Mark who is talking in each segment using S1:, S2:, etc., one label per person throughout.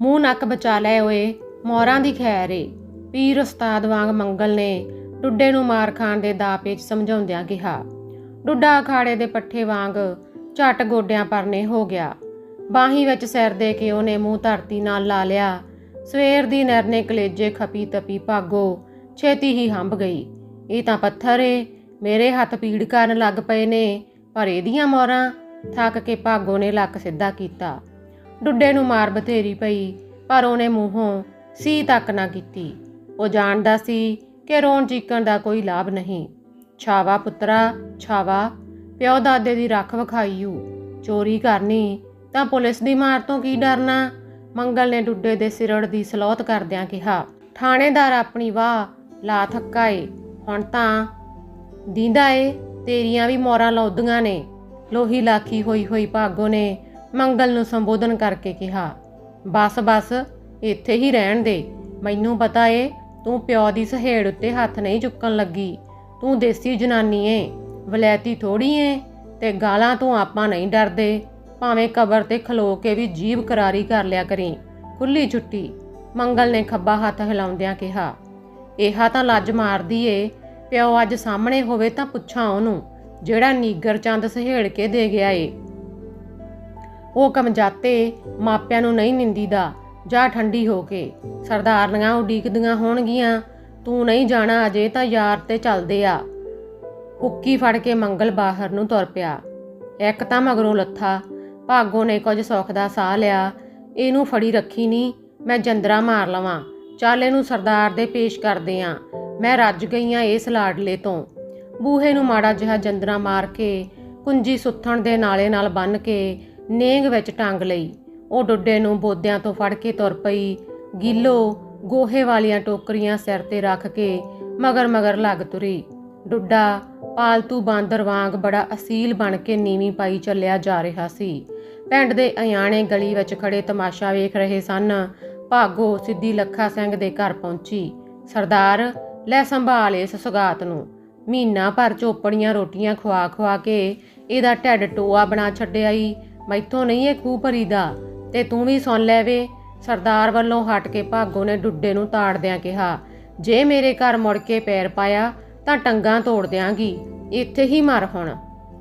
S1: ਮੂੰਹ ਨੱਕ ਬਚਾ ਲੈ ਓਏ ਮੋਰਾਂ ਦੀ ਖੈਰ ਏ। ਪੀਰ ਉਸਤਾਦ ਵਾਂਗ ਮੰਗਲ ਨੇ ਡੁੱਡੇ ਨੂੰ ਮਾਰ ਖਾਣ ਦੇ ਦਾਅ ਪੇਚ ਸਮਝਾਉਂਦਿਆਂ ਕਿਹਾ, ਡੁੱਡਾ ਅਖਾੜੇ ਦੇ ਪੱਠੇ ਵਾਂਗ ਝਟ ਗੋਡਿਆਂ ਪਰਨੇ ਹੋ ਗਿਆ। ਬਾਹੀ ਵਿੱਚ ਸਿਰ ਦੇ ਕੇ ਉਹਨੇ ਮੂੰਹ ਧਰਤੀ ਨਾਲ ਲਾ ਲਿਆ। ਸਵੇਰ ਦੀ ਨਰਨੇ ਕਲੇਜੇ ਖਪੀ ਤਪੀ ਭਾਗੋ, ਛੇਤੀ ਹੀ ਹੰਬ ਗਈ। ਇਹ ਤਾਂ ਪੱਥਰ ਏ, ਮੇਰੇ ਹੱਥ ਪੀੜ ਕਰਨ ਲੱਗ ਪਏ ਨੇ, ਪਰ ਇਹਦੀਆਂ ਮੋਰਾਂ ਥੱਕ ਕੇ ਭਾਗੋ ਨੇ ਲੱਕ ਸਿੱਧਾ ਕੀਤਾ। ਡੁੱਡੇ ਨੂੰ ਮਾਰ ਬਥੇਰੀ ਪਈ, ਪਰ ਉਹਨੇ ਮੂੰਹੋਂ ਸੀ ਤੱਕ ਨਾ ਕੀਤੀ। ਉਹ ਜਾਣਦਾ ਸੀ ਕਿ ਰੋਣ ਚੀਕਣ ਦਾ ਕੋਈ ਲਾਭ ਨਹੀਂ। ਛਾਵਾ ਪੁੱਤਰਾ, ਛਾਵਾ, ਪਿਓ ਦਾਦੇ ਦੀ ਰੱਖ ਵਿਖਾਈਊ। ਚੋਰੀ ਕਰਨੀ, ਤਾਂ ਪੁਲਿਸ ਦੀ ਮਾਰ ਤੋਂ ਕੀ ਡਰਨਾ? ਮੰਗਲ ਨੇ ਡੁੱਡੇ ਦੇ ਸਿਰੜ ਦੀ ਸਲੋਤ ਕਰਦਿਆਂ ਕਿਹਾ, ਥਾਣੇਦਾਰ ਆਪਣੀ ਵਾਹ ਲਾ ਥੱਕਾ ਏ। ਹੁਣ ਤਾਂ ਦੀਂਦਾ ਏ, ਤੇਰੀਆਂ ਵੀ ਮੋਰਾਂ ਲਾਉਦੀਆਂ ਨੇ। ਲੋਹੀ ਲਾਖੀ ਹੋਈ ਹੋਈ ਭਾਗੋ ਨੇ ਮੰਗਲ ਨੂੰ ਸੰਬੋਧਨ ਕਰਕੇ ਕਿਹਾ, ਬਸ ਬਸ, ਇੱਥੇ ਹੀ ਰਹਿਣ ਦੇ। ਮੈਨੂੰ ਪਤਾ ਏ, ਤੂੰ ਪਿਓ ਦੀ ਸਹੇੜ ਉੱਤੇ ਹੱਥ ਨਹੀਂ ਚੁੱਕਣ ਲੱਗੀ। ਤੂੰ ਦੇਸੀ ਜਨਾਨੀ ਏ, ਵਲੈਤੀ ਥੋੜੀ ਏ, ਤੇ ਗਾਲਾਂ ਤੋਂ ਆਪਾਂ ਨਹੀਂ ਡਰਦੇ। ਭਾਵੇਂ ਕਬਰ ਤੇ ਖਲੋ ਕੇ ਵੀ ਜੀਭ ਕਰਾਰੀ ਕਰ ਲਿਆ ਕਰੀ ਖੁੱਲੀ ਛੁੱਟੀ। ਮੰਗਲ ਨੇ ਖੱਬਾ ਹੱਥ ਹਿਲਾਉਂਦਿਆਂ ਕਿਹਾ, ਇਹਾ ਤਾਂ ਲੱਜ ਮਾਰਦੀ ਏ। ਪਿਓ ਅੱਜ ਸਾਹਮਣੇ ਹੋਵੇ ਤਾਂ ਪੁੱਛਾਂ ਉਹਨੂੰ, ਜਿਹੜਾ ਨੀਗਰ ਚੰਦ ਸਹੇੜ ਕੇ ਦੇ ਗਿਆ ਏ। ਉਹ ਕਮਜਾਤੇ ਮਾਪਿਆਂ ਨੂੰ ਨਹੀਂ ਨਿੰਦੀਦਾ, ਜਾ ਠੰਡੀ ਹੋ ਕੇ। ਸਰਦਾਰਨੀਆਂ ਉਡੀਕਦੀਆਂ ਹੋਣਗੀਆਂ, ਤੂੰ ਨਹੀਂ ਜਾਣਾ ਅਜੇ ਤਾਂ ਯਾਰ ਤੇ ਚੱਲਦੇ ਆ। ਹੁੱਕੀ ਫੜ ਕੇ ਮੰਗਲ ਬਾਹਰ ਨੂੰ ਤੁਰ ਪਿਆ। ਇੱਕ ਤਾਂ ਮਗਰੋਂ ਲੱਥਾ, ਭਾਗੋ ਨੇ ਕੁਝ ਸੁੱਖ ਦਾ ਸਾਹ ਲਿਆ। ਇਹਨੂੰ ਫੜੀ ਰੱਖੀ ਨਹੀਂ ਮੈਂ ਜੰਦਰਾ ਮਾਰ ਲਵਾਂ। ਚੱਲ ਇਹਨੂੰ ਸਰਦਾਰ ਦੇ ਪੇਸ਼ ਕਰਦੇ ਆ। ਮੈਂ ਰੱਜ ਗਈ ਆ ਇਸ ਲਾਡਲੇ ਤੋਂ। ਬੂਹੇ ਨੂੰ ਮਾੜਾ ਜਿਹਾ ਜੰਦਰਾ ਮਾਰ ਕੇ, ਕੁੰਜੀ ਸੁੱਥਣ ਦੇ ਨਾਲੇ ਨਾਲ ਬੰਨ ਕੇ ਨੇਂਗ ਵਿੱਚ ਟੰਗ ਲਈ। ਉਹ ਡੁੱਡੇ ਨੂੰ ਬੋਦਿਆਂ ਤੋਂ ਫੜ ਕੇ ਤੁਰ ਪਈ। ਗਿੱਲੋ ਗੋਹੇ ਵਾਲੀਆਂ ਟੋਕਰੀਆਂ ਸਿਰ ਤੇ ਰੱਖ ਕੇ ਮਗਰ ਮਗਰ ਲੱਗ ਤੁਰੀ। ਡੁੱਡਾ ਪਾਲਤੂ ਬਾਂਦਰ ਵਾਂਗ ਬੜਾ ਅਸੀਲ ਬਣ ਕੇ ਨੀਵੀਂ ਪਾਈ ਚੱਲਿਆ ਜਾ ਰਿਹਾ ਸੀ। ਪਿੰਡ ਦੇ ਅਯਾਣੇ ਗਲੀ ਵਿੱਚ ਖੜੇ ਤਮਾਸ਼ਾ ਵੇਖ ਰਹੇ ਸਨ। ਭਾਗੋ ਸਿੱਧੀ ਲੱਖਾ ਸਿੰਘ ਦੇ ਘਰ ਪਹੁੰਚੀ। ਸਰਦਾਰ, ਲੈ ਸੰਭਾਲ ਇਸ ਸੁਗਾਤ ਨੂੰ। ਮਹੀਨਾ ਭਰ ਚੋਪੜੀਆਂ ਰੋਟੀਆਂ ਖਵਾ ਖਵਾ ਕੇ ਇਹਦਾ ਢਿੱਡ ਟੋਆ ਬਣਾ ਛੱਡਿਆ ਈ। ਮੈਥੋਂ ਨਹੀਂ ਇਹ ਖੂਹ ਭਰੀਦਾ। ਤੇ ਤੂੰ ਵੀ ਸੁਣ ਲੈ ਵੇ, ਸਰਦਾਰ ਵੱਲੋਂ ਹਟ ਕੇ ਭਾਗੋ ਨੇ ਡੁੱਡੇ ਨੂੰ ਤਾੜਦਿਆਂ ਕਿਹਾ, ਜੇ ਮੇਰੇ ਘਰ ਮੁੜ ਕੇ ਪੈਰ ਪਾਇਆ, ਤਾਂ ਟੰਗਾਂ ਤੋੜ ਦਿਆਂਗੀ, ਇੱਥੇ ਹੀ ਮਰ ਹੁਣ।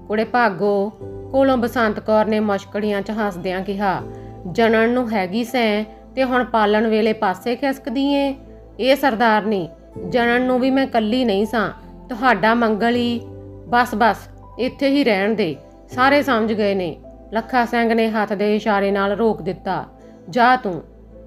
S1: ਕੁੜੇ ਭਾਗੋ, ਕੋਲੋਂ ਬਸੰਤ ਕੌਰ ਨੇ ਮੁਸ਼ਕੜੀਆਂ ਚ ਹੱਸਦਿਆਂ ਕਿਹਾ, ਜਣਨ ਨੂੰ ਹੈਗੀ ਸੈਂ, ਤੇ ਹੁਣ ਪਾਲਣ ਵੇਲੇ ਪਾਸੇ ਖਿਸਕਦੀ ਏ? ਇਹ ਸਰਦਾਰਨੀ ਜਣਨ ਨੂੰ ਵੀ ਮੈਂ ਕੱਲੀ ਨਹੀਂ ਸਾਂ, ਤੁਹਾਡਾ ਮੰਗਲ ਹੀ ਬਸ ਬਸ, ਇੱਥੇ ਹੀ ਰਹਿਣ ਦੇ, ਸਾਰੇ ਸਮਝ ਗਏ ਨੇ। ਲੱਖਾ ਸਿੰਘ ਨੇ ਹੱਥ ਦੇ ਇਸ਼ਾਰੇ ਨਾਲ ਰੋਕ ਦਿੱਤਾ। ਜਾ ਤੂੰ।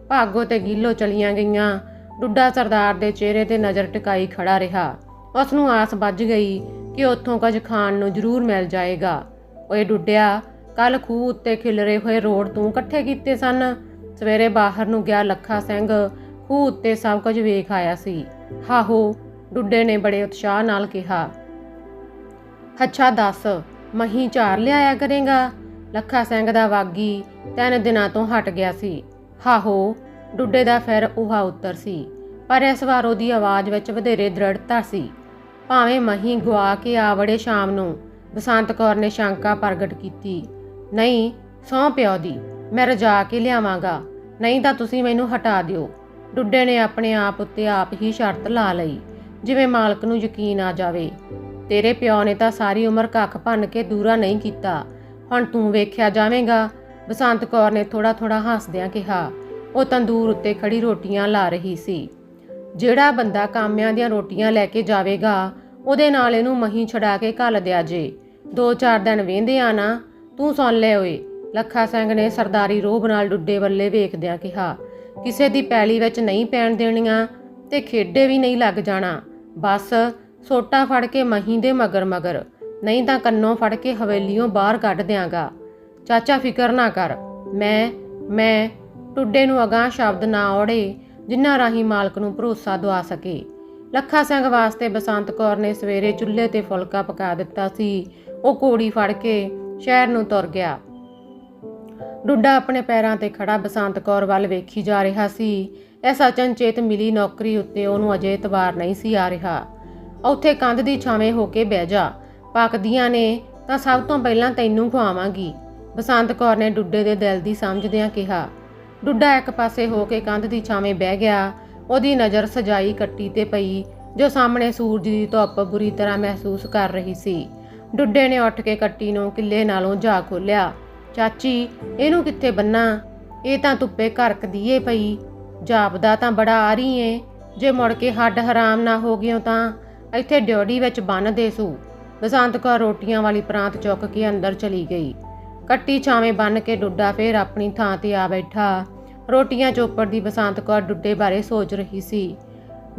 S1: ਭਾਗੋ ਤੇ ਗਿੱਲੋ ਚਲੀਆਂ ਗਈਆਂ। ਡੁੱਡਾ ਸਰਦਾਰ ਦੇ ਚਿਹਰੇ ਤੇ ਨਜ਼ਰ ਟਿਕਾਈ ਖੜਾ ਰਿਹਾ। ਉਸ ਨੂੰ ਆਸ ਵੱਜ ਗਈ ਕਿ ਉੱਥੋਂ ਕੁਝ ਖਾਣ ਨੂੰ ਜ਼ਰੂਰ ਮਿਲ ਜਾਏਗਾ। ਓਏ ਡੁੱਡਿਆ ਕੱਲ ਖੂਹ ਉੱਤੇ ਖਿਲਰੇ ਹੋਏ ਰੋੜ ਤੂੰ ਇਕੱਠੇ ਕੀਤੇ ਸਨ। ਸਵੇਰੇ ਬਾਹਰ ਨੂੰ ਗਿਆ ਲੱਖਾ ਸਿੰਘ, ਖੂਹ ਉੱਤੇ ਸਭ ਕੁਝ ਵੇਖ ਆਇਆ ਸੀ। ਹਾਹੋ, ਡੁੱਡੇ ਨੇ ਬੜੇ ਉਤਸ਼ਾਹ ਨਾਲ ਕਿਹਾ। ਅੱਛਾ ਦੱਸ, ਮਹੀਂ ਚਾਰ ਲਿਆਇਆ ਕਰੇਗਾ? ਲੱਖਾ ਸਿੰਘ ਦਾ ਵਾਗੀ ਤਿੰਨ ਦਿਨਾਂ ਤੋਂ ਹਟ ਗਿਆ ਸੀ। ਹਾਹੋ, ਡੁੱਡੇ ਦਾ ਫਿਰ ਉਹਾ ਉੱਤਰ ਸੀ, ਪਰ ਇਸ ਵਾਰ ਉਹਦੀ ਆਵਾਜ਼ ਵਿੱਚ ਵਧੇਰੇ ਦ੍ਰਿੜਤਾ ਸੀ। ਭਾਵੇਂ ਮਹੀਂ ਗਵਾ ਕੇ ਆਵੜੇ ਸ਼ਾਮ ਨੂੰ, ਬਸੰਤ ਕੌਰ ਨੇ ਸ਼ੰਕਾ ਪ੍ਰਗਟ ਕੀਤੀ, ਨਹੀਂ ਸਹੁੰ ਪਿਓ ਦੀ, ਮੈਂ ਰਜਾ ਕੇ ਲਿਆਵਾਂਗਾ, ਨਹੀਂ ਤਾਂ ਤੁਸੀਂ ਮੈਨੂੰ ਹਟਾ ਦਿਓ। ਡੁੱਡੇ ਨੇ ਆਪਣੇ ਆਪ ਉੱਤੇ ਆਪ ਹੀ ਸ਼ਰਤ ਲਾ ਲਈ, ਜਿਵੇਂ ਮਾਲਕ ਨੂੰ ਯਕੀਨ ਆ ਜਾਵੇ। ਤੇਰੇ ਪਿਓ ਨੇ ਤਾਂ ਸਾਰੀ ਉਮਰ ਕੱਖ ਭੰਨ ਕੇ ਦੂਰਾ ਨਹੀਂ ਕੀਤਾ ਹੁਣ ਤੂੰ ਵੇਖਿਆ ਜਾਵੇਂਗਾ। ਬਸੰਤ ਕੌਰ ਨੇ ਥੋੜਾ ਥੋੜਾ ਹੱਸਦਿਆਂ ਕਿਹਾ, ਉਹ ਤੰਦੂਰ ਉੱਤੇ ਖੜੀ ਰੋਟੀਆਂ ਲਾ ਰਹੀ ਸੀ। ਜਿਹੜਾ ਬੰਦਾ ਕਾਮਿਆਂ ਦੀਆਂ ਰੋਟੀਆਂ ਲੈ ਕੇ ਜਾਵੇਗਾ, ਉਹਦੇ ਨਾਲ ਇਹਨੂੰ ਮਹੀਂ ਛਡਾ ਕੇ ਘੱਲ ਦਿਆ ਜੇ। ਦੋ ਚਾਰ ਦਿਨ ਵੇਂਦੇ ਆ ਨਾ, ਤੂੰ ਸੁਣ ਲੈ ਓਏ। ਲੱਖਾ ਸਿੰਘ ਨੇ ਸਰਦਾਰੀ ਰੋਹ ਨਾਲ ਡੁੱਡੇ ਵੱਲੇ ਵੇਖਦਿਆਂ ਕਿਹਾ, ਕਿਸੇ ਦੀ ਪੈਲੀ ਵਿੱਚ ਨਹੀਂ ਪੈਣ ਦੇਣੀਆਂ ਤੇ ਖੇਡੇ ਵੀ ਨਹੀਂ ਲੱਗ ਜਾਣਾ। ਬਸ, ਸੋਟਾ ਫੜ ਕੇ ਮਹੀਂ ਦੇ ਮਗਰ ਮਗਰ ਨਹੀਂ ਤਾਂ ਕੰਨੋਂ ਫੜ ਕੇ ਹਵੇਲੀਓਂ ਬਾਹਰ ਕੱਢ ਦਿਆਂਗਾ। ਚਾਚਾ ਫਿਕਰ ਨਾ ਕਰ। ਮੈਂ ਮੈਂ ਟੁੱਡੇ ਨੂੰ ਅਗਾਹ ਸ਼ਬਦ ਨਾ ਔੜੇ, ਜਿਨ੍ਹਾਂ ਰਾਹੀਂ ਮਾਲਕ ਨੂੰ ਭਰੋਸਾ ਦਵਾ ਸਕੇ। ਲੱਖਾ ਸਿੰਘ ਵਾਸਤੇ ਬਸੰਤ ਕੌਰ ਨੇ ਸਵੇਰੇ ਚੁੱਲ੍ਹੇ ਤੇ ਫੁਲਕਾ ਪਕਾ ਦਿੱਤਾ ਸੀ। ਉਹ ਕੋੜੀ ਫੜ ਕੇ ਸ਼ਹਿਰ ਨੂੰ ਤੁਰ ਗਿਆ। ਡੁੱਡਾ ਆਪਣੇ ਪੈਰਾਂ ਤੇ ਖੜਾ ਬਸੰਤ ਕੌਰ ਵੱਲ ਵੇਖੀ ਜਾ ਰਿਹਾ ਸੀ। ਇਸ ਅਚਨਚੇਤ ਮਿਲੀ ਨੌਕਰੀ ਉੱਤੇ ਉਹਨੂੰ ਅਜੇ ਇਤਵਾਰ ਨਹੀਂ ਸੀ ਆ ਰਿਹਾ। ਉੱਥੇ ਕੰਧ ਦੀ ਛਾਵੇਂ ਹੋ ਕੇ ਬਹਿ ਜਾ। ਪੱਕਦੀਆਂ ਨੇ, ਤਾਂ ਸਭ ਤੋਂ ਪਹਿਲਾਂ ਤੈਨੂੰ ਖਵਾਵਾਂਗੀ। ਬਸੰਤ ਕੌਰ ਨੇ ਡੁੱਡੇ ਦੇ ਦਿਲ ਦੀ ਸਮਝਦਿਆਂ ਕਿਹਾ। ਡੁੱਡਾ ਇੱਕ ਪਾਸੇ ਹੋ ਕੇ ਕੰਧ ਦੀ ਛਾਵੇਂ ਬਹਿ ਗਿਆ। ਉਹਦੀ ਨਜ਼ਰ ਸਜਾਈ ਕੱਟੀ ਤੇ ਪਈ, ਜੋ ਸਾਹਮਣੇ ਸੂਰਜ ਦੀ ਧੁੱਪ ਬੁਰੀ ਤਰ੍ਹਾਂ ਮਹਿਸੂਸ ਕਰ ਰਹੀ ਸੀ। ਡੁੱਡੇ ਨੇ ਉੱਠ ਕੇ ਕੱਟੀ ਨੂੰ ਕਿੱਲੇ ਨਾਲੋਂ ਜਾ ਖੋਲਿਆ ਚਾਚੀ, ਇਹਨੂੰ ਕਿੱਥੇ ਬੰਨਾ? ਇਹ ਤਾਂ ਧੁੱਪੇ ਘਰਕਦੀ ਏ ਪਈ। ਜਾਪਦਾ ਤਾਂ ਬੜਾ ਆ ਰਹੀ ਏ। ਜੇ ਮੁੜ ਕੇ ਹੱਡ ਹਰਾਮ ਨਾ ਹੋ ਗਿਓ ਤਾਂ ਇੱਥੇ ਡਿਓੜੀ ਵਿੱਚ ਬੰਨ ਦੇ ਸੂ। ਬਸੰਤ ਕੌਰ ਰੋਟੀਆਂ ਵਾਲੀ ਪ੍ਰਾਂਤ ਚੁੱਕ ਕੇ ਅੰਦਰ ਚਲੀ ਗਈ। ਕੱਟੀ ਛਾਵੇਂ ਬੰਨ ਕੇ ਡੁੱਡਾ ਫੇਰ ਆਪਣੀ ਥਾਂ ਤੇ ਆ ਬੈਠਾ। ਰੋਟੀਆਂ ਚੋਪੜ ਦੀ ਬਸੰਤ ਕੌਰ ਡੁੱਡੇ ਬਾਰੇ ਸੋਚ ਰਹੀ ਸੀ।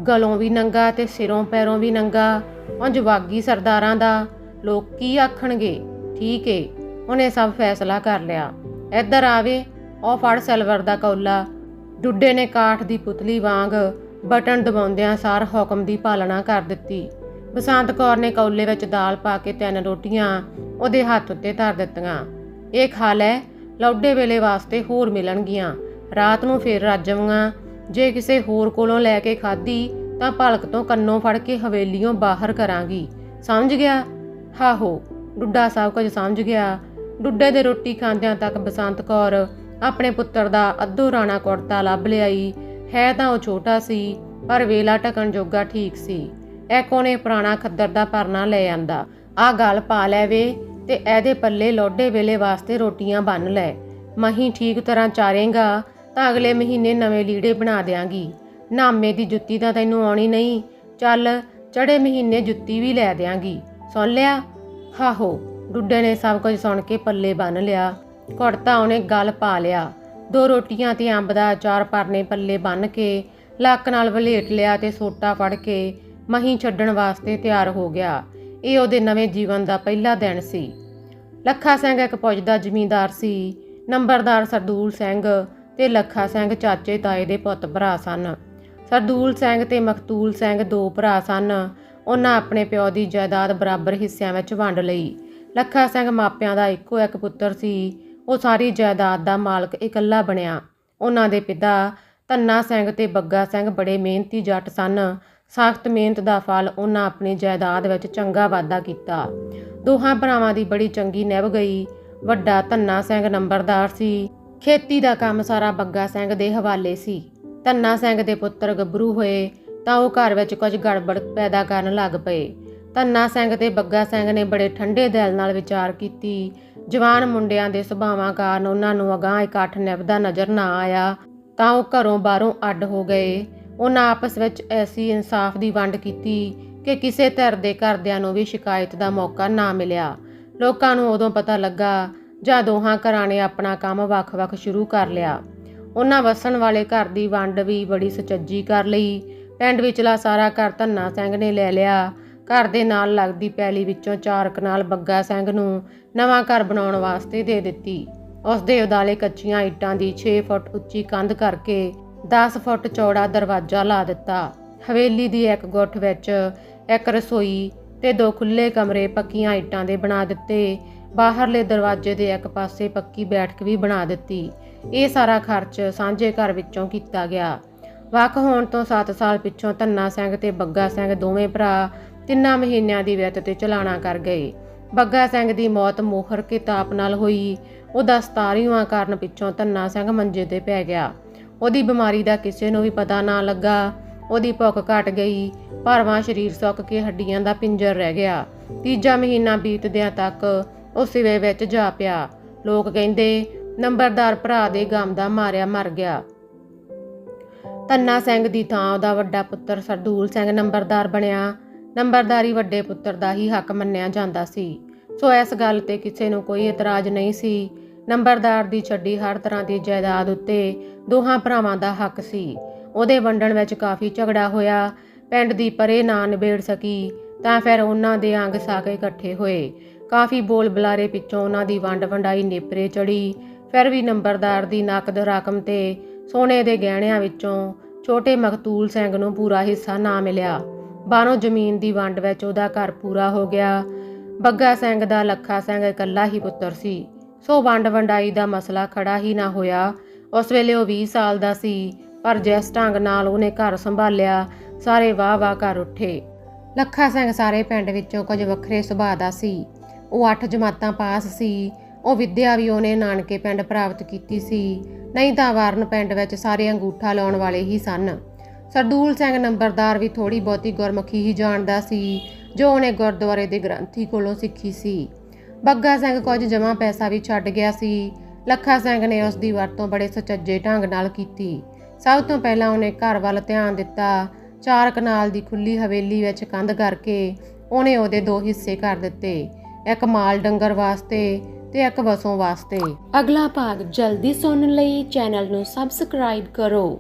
S1: ਗਲੋਂ ਵੀ ਨੰਗਾ ਤੇ ਸਿਰੋਂ ਪੈਰੋਂ ਵੀ ਨੰਗਾ, ਉਂਝ ਵਾਗੀ ਸਰਦਾਰਾਂ ਦਾ। ਲੋਕ ਕੀ ਆਖਣਗੇ? ਠੀਕ ਏ, ਉਹਨੇ ਸਭ ਫੈਸਲਾ ਕਰ ਲਿਆ। ਇੱਧਰ ਆਵੇ, ਉਹ ਫੜ ਸਲਵਰ ਦਾ ਕੌਲਾ। ਡੁੱਡੇ ਨੇ ਕਾਠ ਦੀ ਪੁਤਲੀ ਵਾਂਗ ਬਟਨ ਦਬਾਉਂਦਿਆਂ ਸਾਰ ਹੁਕਮ ਦੀ ਪਾਲਣਾ ਕਰ ਦਿੱਤੀ। ਬਸੰਤ ਕੌਰ ਨੇ ਕੌਲੇ ਵਿੱਚ ਦਾਲ ਪਾ ਕੇ ਤਿੰਨ ਰੋਟੀਆਂ ਉਹਦੇ ਹੱਥ ਉੱਤੇ ਧਰ ਦਿੱਤੀਆਂ। ਇਹ ਖਾ ਲੈ, ਲੌਡੇ ਵੇਲੇ ਵਾਸਤੇ ਹੋਰ ਮਿਲਣਗੀਆਂ। ਰਾਤ ਨੂੰ ਫੇਰ ਰਾਜਵਾਂਗਾ ਜੇ ਕਿਸੇ ਹੋਰ ਕੋਲੋਂ ਲੈ ਕੇ ਖਾਧੀ ਤਾਂ ਭਲਕ ਤੋਂ ਕੰਨੋਂ ਫੜ ਕੇ ਹਵੇਲੀਓਂ ਬਾਹਰ ਕਰਾਂਗੀ। ਸਮਝ ਗਿਆ? ਹਾਹੋ, ਡੁੱਡਾ ਸਭ ਕੁਝ ਸਮਝ ਗਿਆ। ਡੁੱਡੇ ਦੇ ਰੋਟੀ ਖਾਂਦਿਆਂ ਤੱਕ ਬਸੰਤ ਕੌਰ ਆਪਣੇ ਪੁੱਤਰ ਦਾ ਅੱਧੋ ਰਾਣਾ ਕੁੜਤਾ ਲੱਭ ਲਿਆਈ। ਹੈ ਤਾਂ ਉਹ ਛੋਟਾ ਸੀ, ਪਰ ਵੇਲਾ ਟਕਣ ਜੋਗਾ ਠੀਕ ਸੀ। ਇੱਕ ਉਹਨੇ ਪੁਰਾਣਾ ਖੱਦਰ ਦਾ ਪਰਨਾ ਲੈ ਆਂਦਾ? ਆ ਗੱਲ ਪਾ ਲੈਵੇ ਤੇ ਇਹਦੇ ਪੱਲੇ ਲੋਡੇ ਵੇਲੇ ਵਾਸਤੇ ਰੋਟੀਆਂ ਬੰਨ ਲੈ। ਮਹੀਂ ਠੀਕ ਤਰ੍ਹਾਂ ਚਾਰੇਗਾ ਤਾਂ ਅਗਲੇ ਮਹੀਨੇ ਨਵੇਂ ਲੀੜੇ ਬਣਾ ਦਿਆਂਗੀ। ਨਾਮੇ ਦੀ ਜੁੱਤੀ ਤਾਂ ਤੈਨੂੰ ਆਉਣੀ ਨਹੀਂ। ਚੱਲ ਚੜੇ ਮਹੀਨੇ ਜੁੱਤੀ ਵੀ ਲੈ ਦਿਆਂਗੀ। ਸੁਣ ਲਿਆ? ਹਾਹੋ, ਡੁੱਡੇ ਨੇ ਸਭ ਕੁਝ ਸੁਣ ਕੇ ਪੱਲੇ ਬੰਨ ਲਿਆ। ਕੁੜਤਾ ਉਹਨੇ ਗਲ ਪਾ ਲਿਆ। ਦੋ ਰੋਟੀਆਂ ਤੇ ਅੰਬ ਦਾ ਅਚਾਰ ਪਰਨੇ ਪੱਲੇ ਬੰਨ ਕੇ, ਲੱਕ ਨਾਲ ਵਲੇਟ ਲਿਆ ਤੇ ਸੋਟਾ ਫੜ ਕੇ ਮਹੀਂ ਛੱਡਣ ਵਾਸਤੇ ਤਿਆਰ ਹੋ ਗਿਆ। ਇਹ ਉਹਦੇ ਨਵੇਂ ਜੀਵਨ ਦਾ ਪਹਿਲਾ ਦਿਨ ਸੀ। ਲੱਖਾ ਸਿੰਘ ਇੱਕ ਫੌਜ ਦਾ ਜ਼ਮੀਂਦਾਰ ਸੀ। ਨੰਬਰਦਾਰ ਸਰਦੂਲ ਸਿੰਘ ਤੇ ਲੱਖਾ ਸਿੰਘ ਚਾਚੇ ਤਾਏ ਦੇ ਪੁੱਤ ਭਰਾ ਸਨ। ਸਰਦੂਲ ਸਿੰਘ ਤੇ ਮਕਤੂਲ ਸਿੰਘ ਦੋ ਭਰਾ ਸਨ। ਉਹਨਾਂ ਆਪਣੇ ਪਿਓ ਦੀ ਜਾਇਦਾਦ ਬਰਾਬਰ ਹਿੱਸਿਆਂ ਵਿੱਚ ਵੰਡ ਲਈ। ਲੱਖਾ ਸਿੰਘ ਮਾਪਿਆਂ ਦਾ ਇੱਕੋ ਇੱਕ ਪੁੱਤਰ ਸੀ। ਉਹ ਸਾਰੀ ਜਾਇਦਾਦ ਦਾ ਮਾਲਕ ਇਕੱਲਾ ਬਣਿਆ। ਉਹਨਾਂ ਦੇ ਪਿਤਾ ਧੰਨਾ ਸਿੰਘ ਤੇ ਬੱਗਾ ਸਿੰਘ ਬੜੇ ਮਿਹਨਤੀ ਜੱਟ ਸਨ। ਸਖਤ ਮਿਹਨਤ ਦਾ ਫਲ ਉਹਨਾਂ ਆਪਣੀ ਜਾਇਦਾਦ ਵਿੱਚ ਚੰਗਾ ਵਾਧਾ ਕੀਤਾ। ਦੋਹਾਂ ਭਰਾਵਾਂ ਦੀ ਬੜੀ ਚੰਗੀ ਨਿਭ ਗਈ। ਵੱਡਾ ਧੰਨਾ ਸਿੰਘ ਨੰਬਰਦਾਰ ਸੀ। ਖੇਤੀ ਦਾ ਕੰਮ ਸਾਰਾ ਬੱਗਾ ਸਿੰਘ ਦੇ ਹਵਾਲੇ ਸੀ। ਧੰਨਾ ਸਿੰਘ ਦੇ ਪੁੱਤਰ ਗੱਭਰੂ ਹੋਏ ਤਾਂ ਉਹ ਘਰ ਵਿੱਚ ਕੁਝ ਗੜਬੜ ਪੈਦਾ ਕਰਨ ਲੱਗ ਪਏ। ਧੰਨਾ ਸਿੰਘ ਤੇ ਬੱਗਾ ਸਿੰਘ ਨੇ ਬੜੇ ਠੰਡੇ ਦਿਲ ਨਾਲ ਵਿਚਾਰ ਕੀਤੀ। ਜਵਾਨ ਮੁੰਡਿਆਂ ਦੇ ਸੁਭਾਵਾਂ ਕਾਰਨ ਉਹਨਾਂ ਨੂੰ ਅਗਾਂਹ ਇਕੱਠ ਨਿਭਦਾ ਨਜ਼ਰ ਨਾ ਆਇਆ ਤਾਂ ਉਹ ਘਰੋਂ ਬਾਹਰੋਂ ਅੱਡ ਹੋ ਗਏ। ਉਹਨਾਂ ਆਪਸ ਵਿੱਚ ਐਸੀ ਇਨਸਾਫ ਦੀ ਵੰਡ ਕੀਤੀ ਕਿ ਕਿਸੇ ਧਿਰ ਦੇ ਘਰਦਿਆਂ ਨੂੰ ਵੀ ਸ਼ਿਕਾਇਤ ਦਾ ਮੌਕਾ ਨਾ ਮਿਲਿਆ। ਲੋਕਾਂ ਨੂੰ ਉਦੋਂ ਪਤਾ ਲੱਗਾ ਜਾਂ ਦੋਹਾਂ ਘਰਾਂ ਨੇ ਆਪਣਾ ਕੰਮ ਵੱਖ-ਵੱਖ ਸ਼ੁਰੂ ਕਰ ਲਿਆ। ਉਹਨਾਂ ਵਸਣ ਵਾਲੇ ਘਰ ਦੀ ਵੰਡ ਵੀ ਬੜੀ ਸੁਚੱਜੀ ਕਰ ਲਈ। ਪਿੰਡ ਵਿਚਲਾ ਸਾਰਾ ਘਰ ਧੰਨਾ ਸਿੰਘ ਨੇ ਲੈ ਲਿਆ। ਘਰ ਦੇ ਨਾਲ ਲੱਗਦੀ ਪੈਲੀ ਵਿੱਚੋਂ ਚਾਰ ਕਨਾਲ ਬੱਗਾ ਸਿੰਘ ਨੂੰ ਨਵਾਂ ਘਰ ਬਣਾਉਣ ਵਾਸਤੇ ਦੇ ਦਿੱਤੀ। ਉਸ ਦੇ ਉਦਾਲੇ ਕੱਚੀਆਂ ਇੱਟਾਂ ਦੀ 6 ਫੁੱਟ ਉੱਚੀ ਕੰਧ ਕਰਕੇ 10 ਫੁੱਟ ਚੌੜਾ ਦਰਵਾਜ਼ਾ ਲਾ ਦਿੱਤਾ। ਹਵੇਲੀ ਦੀ ਇੱਕ ਗੁੱਠ ਵਿੱਚ ਇੱਕ ਰਸੋਈ ਤੇ ਦੋ ਖੁੱਲੇ ਕਮਰੇ ਪੱਕੀਆਂ ਇੱਟਾਂ ਦੇ ਬਣਾ ਦਿੱਤੇ। ਬਾਹਰਲੇ ਦਰਵਾਜ਼ੇ ਦੇ ਇੱਕ ਪਾਸੇ ਪੱਕੀ ਬੈਠਕ ਵੀ ਬਣਾ ਦਿੱਤੀ। ਇਹ ਸਾਰਾ ਖਰਚ ਸਾਂਝੇ ਘਰ ਵਿੱਚੋਂ ਕੀਤਾ ਗਿਆ। ਵੱਖ ਹੋਣ ਤੋਂ 7 ਸਾਲ ਪਿੱਛੋਂ ਧੰਨਾ ਸਿੰਘ ਤੇ ਬੱਗਾ ਸਿੰਘ ਦੋਵੇਂ ਭਰਾ ਤਿੰਨਾਂ ਮਹੀਨਿਆਂ ਦੀ ਵਿੱਤ ਤੇ ਚਲਾਣਾ ਕਰ ਗਏ। ਬੱਗਾ ਸਿੰਘ ਦੀ ਮੌਤ ਮੋਹਰ ਕੇ ਤਾਪ ਨਾਲ ਹੋਈ। ਉਹਦਾ 17ਵਾਂ ਕਾਰਨ ਪਿੱਛੋਂ ਧੰਨਾ ਸਿੰਘ ਮੰਜੇ ਤੇ ਪੈ ਗਿਆ। ਉਹਦੀ ਬਿਮਾਰੀ ਦਾ ਕਿਸੇ ਨੂੰ ਵੀ ਪਤਾ ਨਾ ਲੱਗਾ। ਉਹਦੀ ਭੁੱਖ ਘਟ ਗਈ। ਭਰਵਾਂ ਸਰੀਰ ਸੁੱਕ ਕੇ ਹੱਡੀਆਂ ਦਾ ਪਿੰਜਰ ਰਹਿ ਗਿਆ। ਤੀਜਾ ਮਹੀਨਾ ਬੀਤਦਿਆਂ ਤੱਕ ਉਹ ਸਿਵੇ ਵਿੱਚ ਜਾ ਪਿਆ। ਲੋਕ ਕਹਿੰਦੇ, ਨੰਬਰਦਾਰ ਭਰਾ ਦੇ ਗਮ ਦਾ ਮਾਰਿਆ ਮਰ ਗਿਆ। ਧੰਨਾ ਸਿੰਘ ਦੀ ਥਾਂ ਉਹਦਾ ਵੱਡਾ ਪੁੱਤਰ ਸਰਦੂਲ ਸਿੰਘ ਨੰਬਰਦਾਰ ਬਣਿਆ। ਨੰਬਰਦਾਰੀ ਵੱਡੇ ਪੁੱਤਰ ਦਾ ਹੀ ਹੱਕ ਮੰਨਿਆ ਜਾਂਦਾ ਸੀ। ਸੋ ਇਸ ਗੱਲ ਤੇ ਕਿਸੇ ਨੂੰ ਕੋਈ ਇਤਰਾਜ਼ ਨਹੀਂ ਸੀ। ਨੰਬਰਦਾਰ ਦੀ ਛੱਡੀ ਹਰ ਤਰ੍ਹਾਂ ਦੀ ਜਾਇਦਾਦ ਉੱਤੇ ਦੋਹਾਂ ਭਰਾਵਾਂ ਦਾ ਹੱਕ ਸੀ। ਉਹਦੇ ਵੰਡਣ ਵਿੱਚ ਕਾਫੀ ਝਗੜਾ ਹੋਇਆ। ਪਿੰਡ ਦੀ ਪਰੇ ਨਾ ਨਿਬੇੜ ਸਕੀ ਤਾਂ ਫਿਰ ਉਹਨਾਂ ਦੇ ਅੰਗ ਸਾਕੇ ਇਕੱਠੇ ਹੋਏ। ਕਾਫੀ ਬੋਲ ਬੁਲਾਰੇ ਪਿੱਛੋਂ ਉਹਨਾਂ ਦੀ ਵੰਡ ਵੰਡਾਈ ਨੇਪਰੇ ਚੜੀ। ਫਿਰ ਵੀ ਨੰਬਰਦਾਰ ਦੀ ਨਕਦ ਰਕਮ ਤੇ ਸੋਨੇ ਦੇ ਗਹਿਣਿਆਂ ਵਿੱਚੋਂ ਛੋਟੇ ਮਖਤੂਲ ਸਿੰਘ ਨੂੰ ਪੂਰਾ ਹਿੱਸਾ ਨਾ ਮਿਲਿਆ। ਬਾਹਰੋਂ ਜ਼ਮੀਨ ਦੀ ਵੰਡ ਵਿੱਚ ਉਹਦਾ ਘਰ ਪੂਰਾ ਹੋ ਗਿਆ। ਬੱਗਾ ਸਿੰਘ ਦਾ ਲੱਖਾ ਸਿੰਘ ਇਕੱਲਾ ਹੀ ਪੁੱਤਰ ਸੀ। ਸੋ ਵੰਡ ਵੰਡਾਈ ਦਾ ਮਸਲਾ ਖੜਾ ਹੀ ਨਾ ਹੋਇਆ। ਉਸ ਵੇਲੇ ਉਹ 20 ਸਾਲ ਦਾ ਸੀ, ਪਰ ਜਿਸ ਢੰਗ ਨਾਲ ਉਹਨੇ ਘਰ ਸੰਭਾਲਿਆ, ਸਾਰੇ ਵਾਹ ਵਾਹ ਕਰ ਉੱਠੇ। ਲੱਖਾ ਸਿੰਘ ਸਾਰੇ ਪਿੰਡ ਵਿੱਚੋਂ ਕੁਝ ਵੱਖਰੇ ਸੁਭਾਅ ਦਾ ਸੀ। ਉਹ ਅੱਠ ਜਮਾਤਾਂ ਪਾਸ ਸੀ। ਉਹ ਵਿੱਦਿਆ ਵੀ ਉਹਨੇ ਨਾਨਕੇ ਪਿੰਡ ਪ੍ਰਾਪਤ ਕੀਤੀ ਸੀ। ਨਹੀਂ ਤਾਂ ਵਾਰਨ ਪਿੰਡ ਵਿੱਚ ਸਾਰੇ ਅੰਗੂਠਾ ਲਾਉਣ ਵਾਲੇ ਹੀ ਸਨ। ਸਰਦੂਲ ਸਿੰਘ ਨੰਬਰਦਾਰ ਵੀ ਥੋੜੀ ਬਹੁਤੀ ਗੁਰਮੁਖੀ ਹੀ ਜਾਣਦਾ ਸੀ, ਜੋ ਉਹਨੇ ਗੁਰਦੁਆਰੇ ਦੇ ਗ੍ਰੰਥੀ ਕੋਲੋਂ ਸਿੱਖੀ ਸੀ। ਬੱਗਾ ਸਿੰਘ ਕੁਝ ਜਮਾ ਪੈਸਾ ਵੀ ਛੱਡ ਗਿਆ ਸੀ। ਲੱਖਾ ਸਿੰਘ ਨੇ ਉਸ ਦੀ ਵਰਤੋਂ ਬੜੇ ਸੁਚੱਜੇ ਢੰਗ ਨਾਲ ਕੀਤੀ। ਸਭ ਤੋਂ ਪਹਿਲਾਂ ਉਹਨੇ ਘਰ ਵੱਲ ਧਿਆਨ ਦਿੱਤਾ। ਚਾਰ ਕਨਾਲ ਦੀ ਖੁੱਲੀ ਹਵੇਲੀ ਵਿੱਚ ਕੰਧ ਕਰਕੇ ਉਹਨੇ ਉਹਦੇ ਦੋ ਹਿੱਸੇ ਕਰ ਦਿੱਤੇ। ਇੱਕ ਮਾਲ ਡੰਗਰ ਵਾਸਤੇ ਤੇ ਇੱਕ ਵਸੋਂ ਵਾਸਤੇ।
S2: ਅਗਲਾ ਭਾਗ ਜਲਦੀ ਸੁਣਨ ਲਈ ਚੈਨਲ ਨੂੰ ਸਬਸਕ੍ਰਾਈਬ ਕਰੋ।